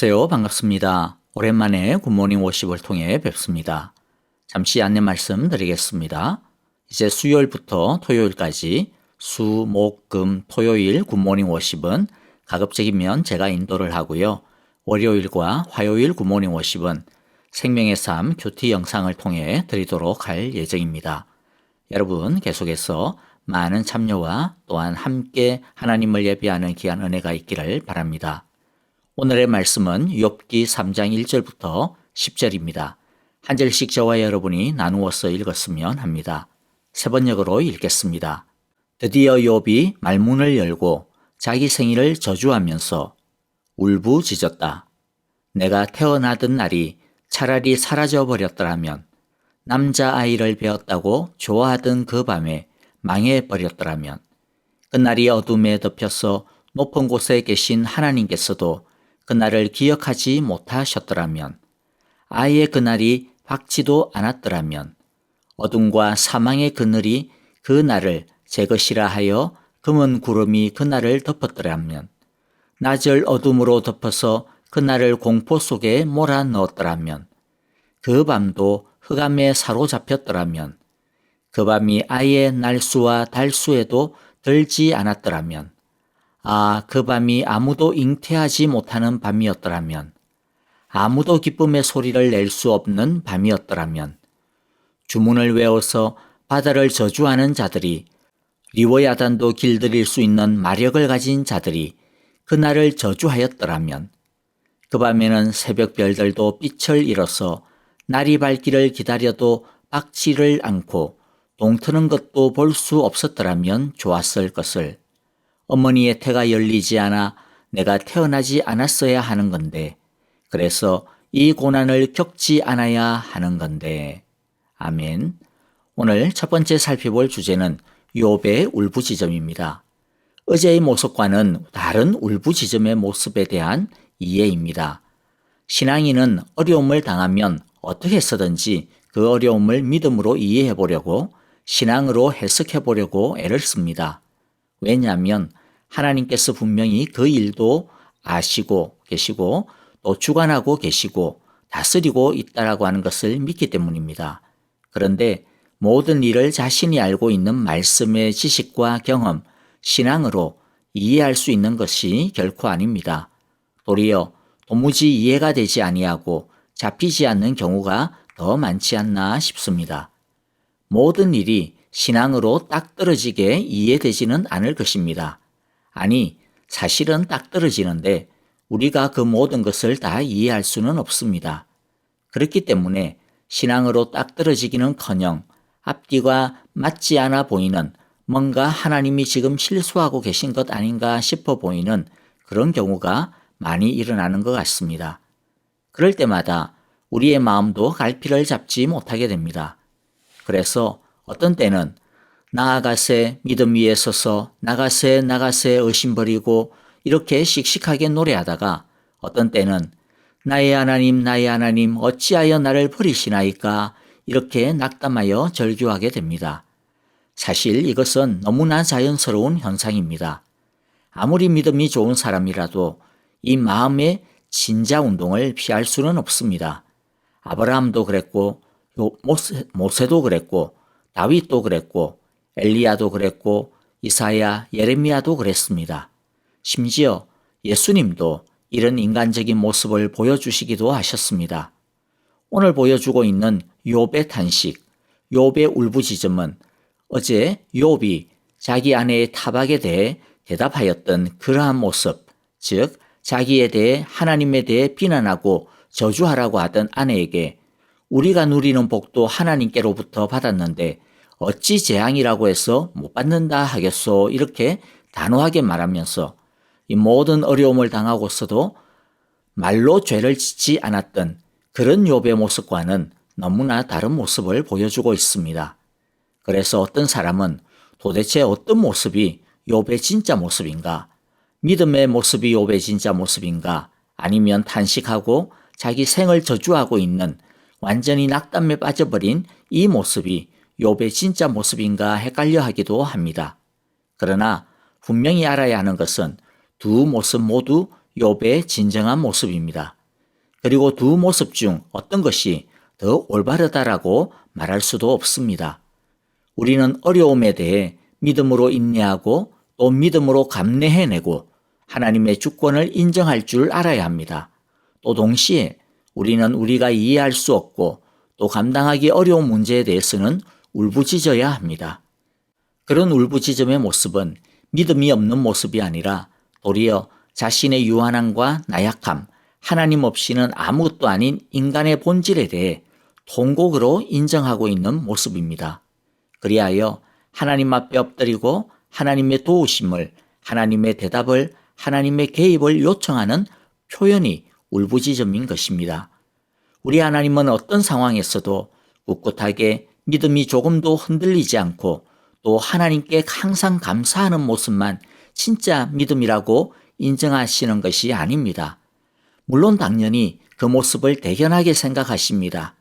안녕하세요. 반갑습니다. 오랜만에 굿모닝 워십을 통해 뵙습니다. 잠시 안내 말씀 드리겠습니다. 이제 수요일부터 토요일까지 수, 목, 금, 토요일 굿모닝 워십은 가급적이면 제가 인도를 하고요. 월요일과 화요일 굿모닝 워십은 생명의 삶 큐티 영상을 통해 드리도록 할 예정입니다. 여러분 계속해서 많은 참여와 또한 함께 하나님을 예배하는 귀한 은혜가 있기를 바랍니다. 오늘의 말씀은 욥기 3장 1절부터 10절입니다. 한 절씩 저와 여러분이 나누어서 읽었으면 합니다. 세 번역으로 읽겠습니다. 드디어 욥이 말문을 열고 자기 생일을 저주하면서 울부짖었다. 내가 태어나던 날이 차라리 사라져 버렸더라면 남자 아이를 배웠다고 좋아하던 그 밤에 망해 버렸더라면 그날이 어둠에 덮여서 높은 곳에 계신 하나님께서도 그날을 기억하지 못하셨더라면 아예 그날이 밝지도 않았더라면 어둠과 사망의 그늘이 그 날을 제 것이라 하여 금은 구름이 그날을 덮었더라면 낮을 어둠으로 덮어서 그날을 공포 속에 몰아 넣었더라면 그 밤도 흑암에 사로잡혔더라면 그 밤이 아예 날수와 달수에도 들지 않았더라면 아, 그 밤이 아무도 잉태하지 못하는 밤이었더라면 아무도 기쁨의 소리를 낼 수 없는 밤이었더라면 주문을 외워서 바다를 저주하는 자들이 리워야단도 길들일 수 있는 마력을 가진 자들이 그날을 저주하였더라면 그 밤에는 새벽 별들도 빛을 잃어서 날이 밝기를 기다려도 빡지를 않고 동트는 것도 볼 수 없었더라면 좋았을 것을 어머니의 태가 열리지 않아 내가 태어나지 않았어야 하는 건데 그래서 이 고난을 겪지 않아야 하는 건데 아멘. 오늘 첫 번째 살펴볼 주제는 욥의 울부짖음입니다. 어제의 모습과는 다른 울부짖음의 모습에 대한 이해입니다. 신앙인은 어려움을 당하면 어떻게 해서든지 그 어려움을 믿음으로 이해해 보려고 신앙으로 해석해 보려고 애를 씁니다. 왜냐하면 하나님께서 분명히 그 일도 아시고 계시고 또 주관하고 계시고 다스리고 있다라고 하는 것을 믿기 때문입니다. 그런데 모든 일을 자신이 알고 있는 말씀의 지식과 경험, 신앙으로 이해할 수 있는 것이 결코 아닙니다. 도리어 도무지 이해가 되지 아니하고 잡히지 않는 경우가 더 많지 않나 싶습니다. 모든 일이 신앙으로 딱 떨어지게 이해되지는 않을 것입니다. 아니, 사실은 딱 떨어지는데 우리가 그 모든 것을 다 이해할 수는 없습니다. 그렇기 때문에 신앙으로 딱 떨어지기는 커녕 앞뒤가 맞지 않아 보이는 뭔가 하나님이 지금 실수하고 계신 것 아닌가 싶어 보이는 그런 경우가 많이 일어나는 것 같습니다. 그럴 때마다 우리의 마음도 갈피를 잡지 못하게 됩니다. 그래서 어떤 때는 나아가세 믿음 위에 서서 나가세 나가세 의심 버리고 이렇게 씩씩하게 노래하다가 어떤 때는 나의 하나님 나의 하나님 어찌하여 나를 버리시나이까 이렇게 낙담하여 절규하게 됩니다. 사실 이것은 너무나 자연스러운 현상입니다. 아무리 믿음이 좋은 사람이라도 이 마음의 진자 운동을 피할 수는 없습니다. 아브라함도 그랬고 모세, 모세도 그랬고 다윗도 그랬고 엘리야도 그랬고 이사야 예레미야도 그랬습니다. 심지어 예수님도 이런 인간적인 모습을 보여주시기도 하셨습니다. 오늘 보여주고 있는 욥의 탄식, 욥의 울부짖음은 어제 욥이 자기 아내의 타박에 대해 대답하였던 그러한 모습, 즉 자기에 대해 하나님에 대해 비난하고 저주하라고 하던 아내에게 우리가 누리는 복도 하나님께로부터 받았는데 어찌 재앙이라고 해서 못 받는다 하겠소 이렇게 단호하게 말하면서 이 모든 어려움을 당하고서도 말로 죄를 짓지 않았던 그런 욥의 모습과는 너무나 다른 모습을 보여주고 있습니다. 그래서 어떤 사람은 도대체 어떤 모습이 욥의 진짜 모습인가? 믿음의 모습이 욥의 진짜 모습인가? 아니면 탄식하고 자기 생을 저주하고 있는 완전히 낙담에 빠져버린 이 모습이 욥의 진짜 모습인가 헷갈려 하기도 합니다. 그러나 분명히 알아야 하는 것은 두 모습 모두 욥의 진정한 모습입니다. 그리고 두 모습 중 어떤 것이 더 올바르다라고 말할 수도 없습니다. 우리는 어려움에 대해 믿음으로 인내하고 또 믿음으로 감내해내고 하나님의 주권을 인정할 줄 알아야 합니다. 또 동시에 우리는 우리가 이해할 수 없고 또 감당하기 어려운 문제에 대해서는 울부짖어야 합니다. 그런 울부짖음의 모습은 믿음이 없는 모습이 아니라 도리어 자신의 유한함과 나약함, 하나님 없이는 아무것도 아닌 인간의 본질에 대해 통곡으로 인정하고 있는 모습입니다. 그리하여 하나님 앞에 엎드리고 하나님의 도우심을, 하나님의 대답을, 하나님의 개입을 요청하는 표현이 울부짖음인 것입니다. 우리 하나님은 어떤 상황에서도 꿋꿋하게 믿음이 조금도 흔들리지 않고 또 하나님께 항상 감사하는 모습만 진짜 믿음이라고 인정하시는 것이 아닙니다. 물론 당연히 그 모습을 대견하게 생각하십니다.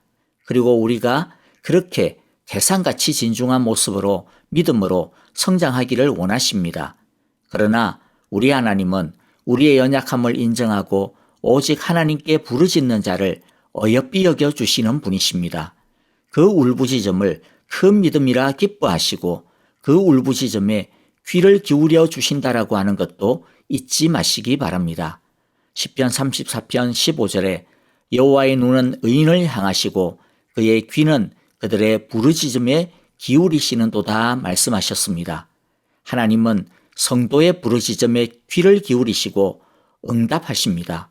그리고 우리가 그렇게 대상같이 진중한 모습으로 믿음으로 성장하기를 원하십니다. 그러나 우리 하나님은 우리의 연약함을 인정하고 오직 하나님께 부르짖는 자를 어여삐 여겨 주시는 분이십니다. 그 울부짖음을 큰 믿음이라 기뻐하시고 그 울부짖음에 귀를 기울여 주신다라고 하는 것도 잊지 마시기 바랍니다. 10편 34편 15절에 여호와의 눈은 의인을 향하시고 그의 귀는 그들의 부르짖음에 기울이시는도다 말씀하셨습니다. 하나님은 성도의 부르짖음에 귀를 기울이시고 응답하십니다.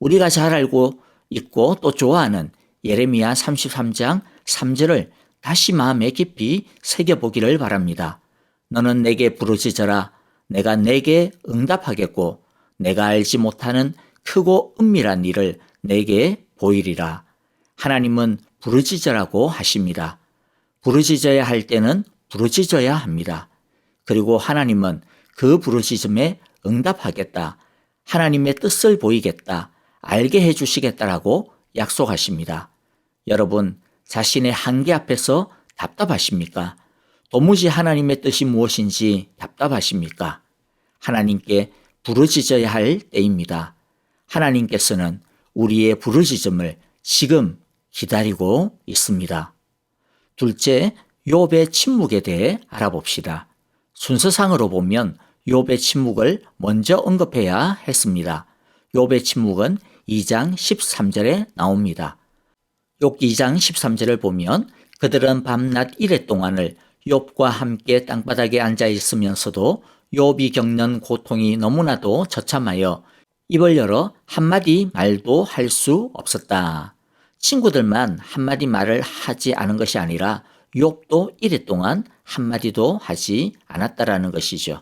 우리가 잘 알고 있고 또 좋아하는 예레미야 33장 3절을 다시 마음에 깊이 새겨보기를 바랍니다. 너는 내게 부르짖어라. 내가 내게 응답하겠고 내가 알지 못하는 크고 은밀한 일을 내게 보이리라. 하나님은 부르짖으라고 하십니다. 부르짖어야 할 때는 부르짖어야 합니다. 그리고 하나님은 그 부르짖음에 응답하겠다. 하나님의 뜻을 보이겠다. 알게 해 주시겠다라고 약속하십니다. 여러분, 자신의 한계 앞에서 답답하십니까? 도무지 하나님의 뜻이 무엇인지 답답하십니까? 하나님께 부르짖어야 할 때입니다. 하나님께서는 우리의 부르짖음을 지금 기다리고 있습니다. 둘째, 욥의 침묵에 대해 알아봅시다. 순서상으로 보면 욥의 침묵을 먼저 언급해야 했습니다. 욥의 침묵은 2장 13절에 나옵니다. 욥 2장 13절을 보면 그들은 밤낮 이래 동안을 욥과 함께 땅바닥에 앉아 있으면서도 욥이 겪는 고통이 너무나도 처참하여 입을 열어 한마디 말도 할 수 없었다. 친구들만 한마디 말을 하지 않은 것이 아니라 욥도 이래 동안 한마디도 하지 않았다라는 것이죠.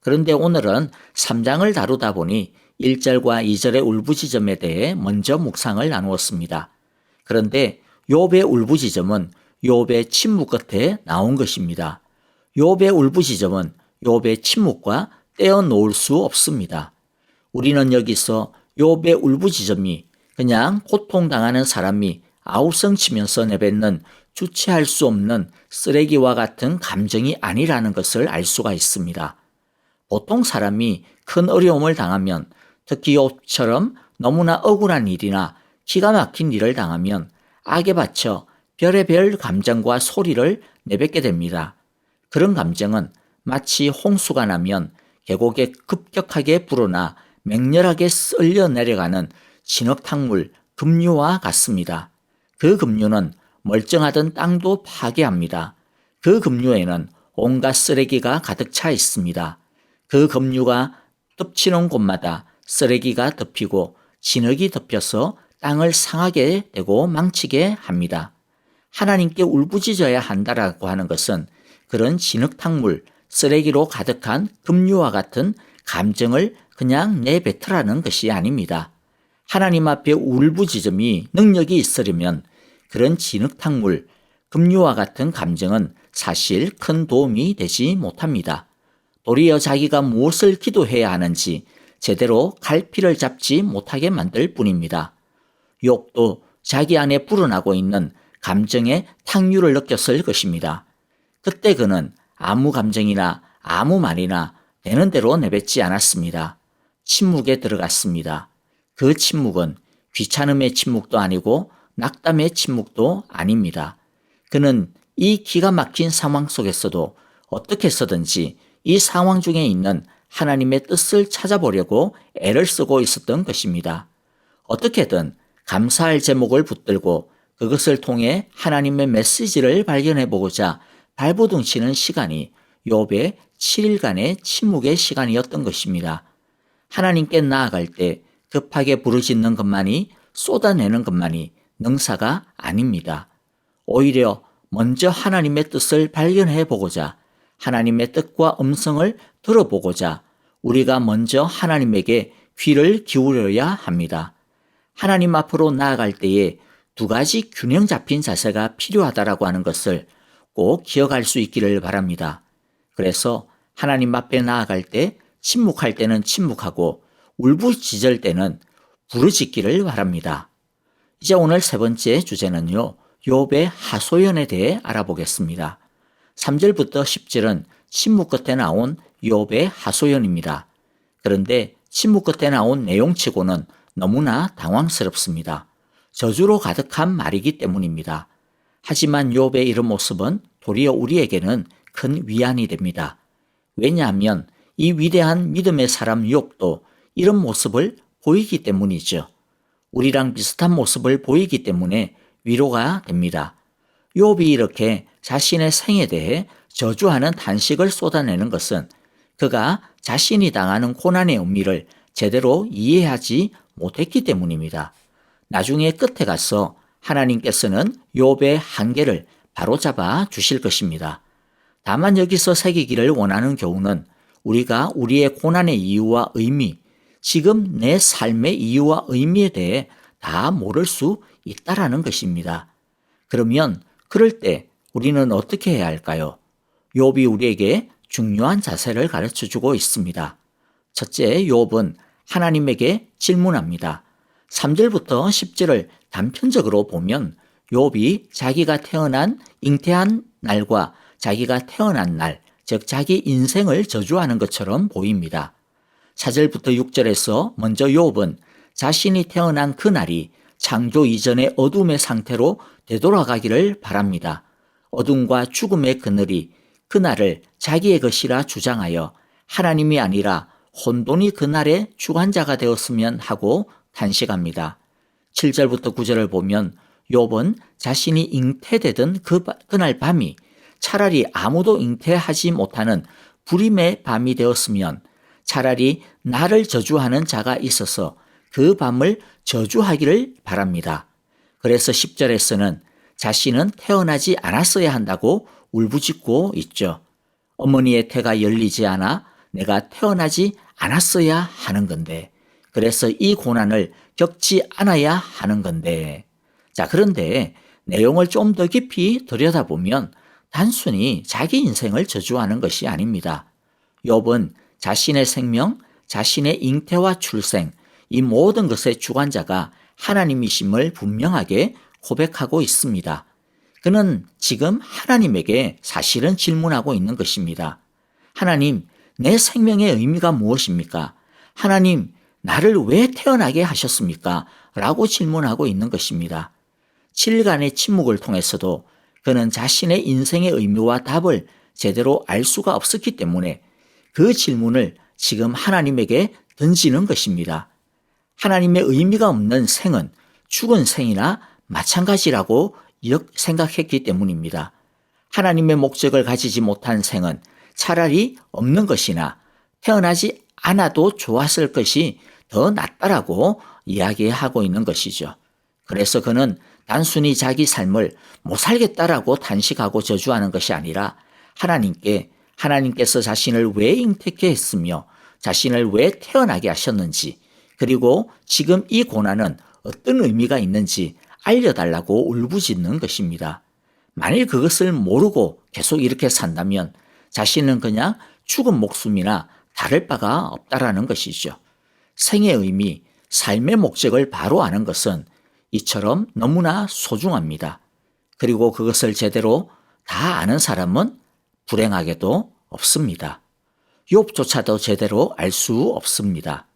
그런데 오늘은 3장을 다루다 보니 1절과 2절의 울부짖음에 대해 먼저 묵상을 나누었습니다. 그런데 욥의 울부짖음은 욥의 침묵 끝에 나온 것입니다. 욥의 울부짖음은 욥의 침묵과 떼어 놓을 수 없습니다. 우리는 여기서 욥의 울부짖음이 그냥 고통당하는 사람이 아우성치면서 내뱉는 주체할 수 없는 쓰레기와 같은 감정이 아니라는 것을 알 수가 있습니다. 보통 사람이 큰 어려움을 당하면 특히 욥처럼 너무나 억울한 일이나 기가 막힌 일을 당하면 악에 받쳐 별의별 감정과 소리를 내뱉게 됩니다. 그런 감정은 마치 홍수가 나면 계곡에 급격하게 불어나 맹렬하게 쓸려 내려가는 진흙탕물 급류와 같습니다. 그 급류는 멀쩡하던 땅도 파괴합니다. 그 급류에는 온갖 쓰레기가 가득 차 있습니다. 그 급류가 덮치는 곳마다 쓰레기가 덮이고 진흙이 덮여서 땅을 상하게 되고 망치게 합니다. 하나님께 울부짖어야 한다라고 하는 것은 그런 진흙탕물, 쓰레기로 가득한 급류와 같은 감정을 그냥 내뱉으라는 것이 아닙니다. 하나님 앞에 울부짖음이 능력이 있으려면 그런 진흙탕물, 급류와 같은 감정은 사실 큰 도움이 되지 못합니다. 도리어 자기가 무엇을 기도해야 하는지 제대로 갈피를 잡지 못하게 만들 뿐입니다. 욕도 자기 안에 불어나고 있는 감정의 탕류를 느꼈을 것입니다. 그때 그는 아무 감정이나 아무 말이나 되는 대로 내뱉지 않았습니다. 침묵에 들어갔습니다. 그 침묵은 귀찮음의 침묵도 아니고 낙담의 침묵도 아닙니다. 그는 이 기가 막힌 상황 속에서도 어떻게 해서든지 이 상황 중에 있는 하나님의 뜻을 찾아보려고 애를 쓰고 있었던 것입니다. 어떻게든 감사할 제목을 붙들고 그것을 통해 하나님의 메시지를 발견해 보고자 발버둥치는 시간이 욥의 7일간의 침묵의 시간이었던 것입니다. 하나님께 나아갈 때 급하게 부르짖는 것만이 쏟아내는 것만이 능사가 아닙니다. 오히려 먼저 하나님의 뜻을 발견해 보고자 하나님의 뜻과 음성을 들어보고자 우리가 먼저 하나님에게 귀를 기울여야 합니다. 하나님 앞으로 나아갈 때에 두 가지 균형 잡힌 자세가 필요하다라고 하는 것을 꼭 기억할 수 있기를 바랍니다. 그래서 하나님 앞에 나아갈 때 침묵할 때는 침묵하고 울부짖을 때는 부르짖기를 바랍니다. 이제 오늘 세 번째 주제는요. 욥의 하소연에 대해 알아보겠습니다. 3절부터 10절은 침묵 끝에 나온 욥의 하소연입니다. 그런데 침묵 끝에 나온 내용치고는 너무나 당황스럽습니다. 저주로 가득한 말이기 때문입니다. 하지만 욥의 이런 모습은 도리어 우리에게는 큰 위안이 됩니다. 왜냐하면 이 위대한 믿음의 사람 욥도 이런 모습을 보이기 때문이죠. 우리랑 비슷한 모습을 보이기 때문에 위로가 됩니다. 욥이 이렇게 자신의 생에 대해 저주하는 단식을 쏟아내는 것은 그가 자신이 당하는 고난의 의미를 제대로 이해하지 못했기 때문입니다. 나중에 끝에 가서 하나님께서는 욥의 한계를 바로잡아 주실 것입니다. 다만 여기서 새기기를 원하는 교훈은 우리가 우리의 고난의 이유와 의미, 지금 내 삶의 이유와 의미에 대해 다 모를 수 있다라는 것입니다. 그러면 그럴 때 우리는 어떻게 해야 할까요? 욥이 우리에게 중요한 자세를 가르쳐 주고 있습니다. 첫째, 욥은 하나님에게 질문합니다. 3절부터 10절을 단편적으로 보면 욥이 자기가 태어난 잉태한 날과 자기가 태어난 날, 즉 자기 인생을 저주하는 것처럼 보입니다. 4절부터 6절에서 먼저 욥은 자신이 태어난 그 날이 창조 이전의 어둠의 상태로 되돌아가기를 바랍니다. 어둠과 죽음의 그늘이 그날을 자기의 것이라 주장하여 하나님이 아니라 혼돈이 그날의 주관자가 되었으면 하고 탄식합니다. 7절부터 9절을 보면 욥은 자신이 잉태되던 그, 그날 밤이 차라리 아무도 잉태하지 못하는 불임의 밤이 되었으면 차라리 나를 저주하는 자가 있어서 그 밤을 저주하기를 바랍니다. 그래서 10절에서는 자신은 태어나지 않았어야 한다고 울부짖고 있죠. 어머니의 태가 열리지 않아 내가 태어나지 않았어야 하는 건데, 그래서 이 고난을 겪지 않아야 하는 건데. 자, 그런데 내용을 좀 더 깊이 들여다보면 단순히 자기 인생을 저주하는 것이 아닙니다. 욥은 자신의 생명, 자신의 잉태와 출생, 이 모든 것의 주관자가 하나님이심을 분명하게 고백하고 있습니다. 그는 지금 하나님에게 사실은 질문하고 있는 것입니다. 하나님, 내 생명의 의미가 무엇입니까? 하나님, 나를 왜 태어나게 하셨습니까? 라고 질문하고 있는 것입니다. 7일간의 침묵을 통해서도 그는 자신의 인생의 의미와 답을 제대로 알 수가 없었기 때문에 그 질문을 지금 하나님에게 던지는 것입니다. 하나님의 의미가 없는 생은 죽은 생이나 마찬가지라고 생각했기 때문입니다. 하나님의 목적을 가지지 못한 생은 차라리 없는 것이나 태어나지 않아도 좋았을 것이 더 낫다라고 이야기하고 있는 것이죠. 그래서 그는 단순히 자기 삶을 못 살겠다라고 단식하고 저주하는 것이 아니라 하나님께 하나님께서 자신을 왜 잉태케 했으며 자신을 왜 태어나게 하셨는지 그리고 지금 이 고난은 어떤 의미가 있는지 알려달라고 울부짖는 것입니다. 만일 그것을 모르고 계속 이렇게 산다면 자신은 그냥 죽은 목숨이나 다를 바가 없다라는 것이죠. 생의 의미, 삶의 목적을 바로 아는 것은 이처럼 너무나 소중합니다. 그리고 그것을 제대로 다 아는 사람은 불행하게도 없습니다. 욥조차도 제대로 알 수 없습니다.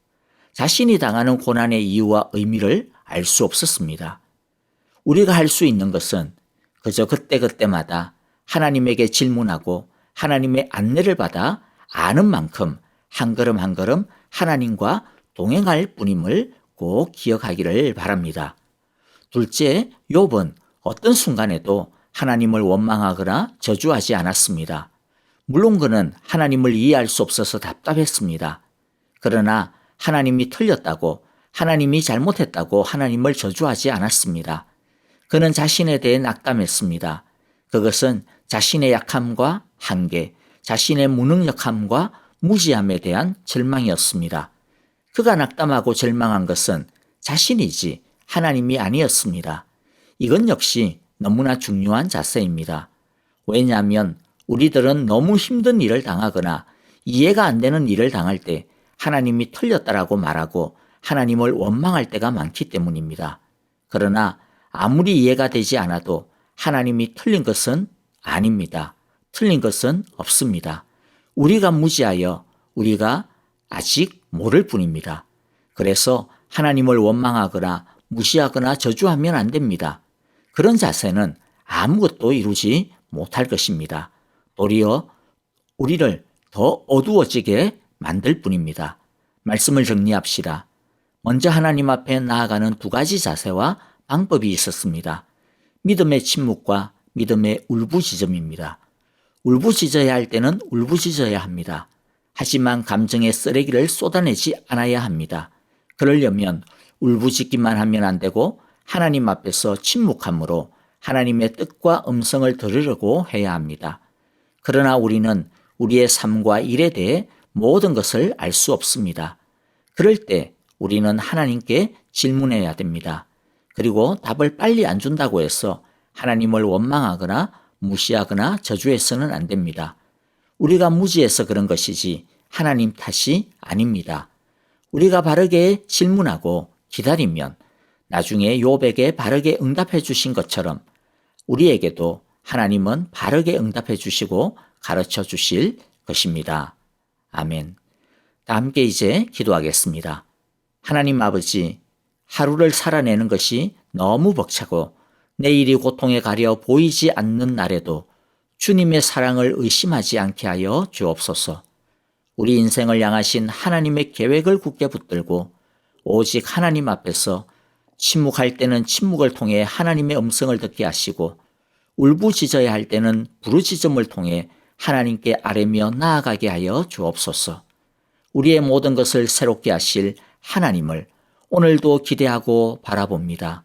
자신이 당하는 고난의 이유와 의미를 알 수 없었습니다. 우리가 할 수 있는 것은 그저 그때그때마다 하나님에게 질문하고 하나님의 안내를 받아 아는 만큼 한 걸음 한 걸음 하나님과 동행할 뿐임을 꼭 기억하기를 바랍니다. 둘째, 욥은 어떤 순간에도 하나님을 원망하거나 저주하지 않았습니다. 물론 그는 하나님을 이해할 수 없어서 답답했습니다. 그러나 하나님이 틀렸다고 하나님이 잘못했다고 하나님을 저주하지 않았습니다. 그는 자신에 대해 낙담했습니다. 그것은 자신의 약함과 한계, 자신의 무능력함과 무지함에 대한 절망이었습니다. 그가 낙담하고 절망한 것은 자신이지 하나님이 아니었습니다. 이건 역시 너무나 중요한 자세입니다. 왜냐하면 우리들은 너무 힘든 일을 당하거나 이해가 안 되는 일을 당할 때 하나님이 틀렸다라고 말하고 하나님을 원망할 때가 많기 때문입니다. 그러나 아무리 이해가 되지 않아도 하나님이 틀린 것은 아닙니다. 틀린 것은 없습니다. 우리가 무지하여 우리가 아직 모를 뿐입니다. 그래서 하나님을 원망하거나 무시하거나 저주하면 안 됩니다. 그런 자세는 아무것도 이루지 못할 것입니다. 도리어 우리를 더 어두워지게 만들 뿐입니다. 말씀을 정리합시다. 먼저 하나님 앞에 나아가는 두 가지 자세와 방법이 있었습니다. 믿음의 침묵과 믿음의 울부짖음입니다. 울부짖어야 할 때는 울부짖어야 합니다. 하지만 감정의 쓰레기를 쏟아내지 않아야 합니다. 그러려면 울부짖기만 하면 안 되고 하나님 앞에서 침묵함으로 하나님의 뜻과 음성을 들으려고 해야 합니다. 그러나 우리는 우리의 삶과 일에 대해 모든 것을 알 수 없습니다. 그럴 때 우리는 하나님께 질문해야 됩니다. 그리고 답을 빨리 안 준다고 해서 하나님을 원망하거나 무시하거나 저주해서는 안 됩니다. 우리가 무지해서 그런 것이지 하나님 탓이 아닙니다. 우리가 바르게 질문하고 기다리면 나중에 요백에 바르게 응답해 주신 것처럼 우리에게도 하나님은 바르게 응답해 주시고 가르쳐 주실 것입니다. 아멘. 다 함께 이제 기도하겠습니다. 하나님 아버지, 하루를 살아내는 것이 너무 벅차고 내일이 고통에 가려 보이지 않는 날에도 주님의 사랑을 의심하지 않게 하여 주옵소서. 우리 인생을 향하신 하나님의 계획을 굳게 붙들고 오직 하나님 앞에서 침묵할 때는 침묵을 통해 하나님의 음성을 듣게 하시고 울부짖어야 할 때는 부르짖음을 통해 하나님께 아뢰며 나아가게 하여 주옵소서. 우리의 모든 것을 새롭게 하실 하나님을 오늘도 기대하고 바라봅니다.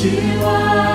다시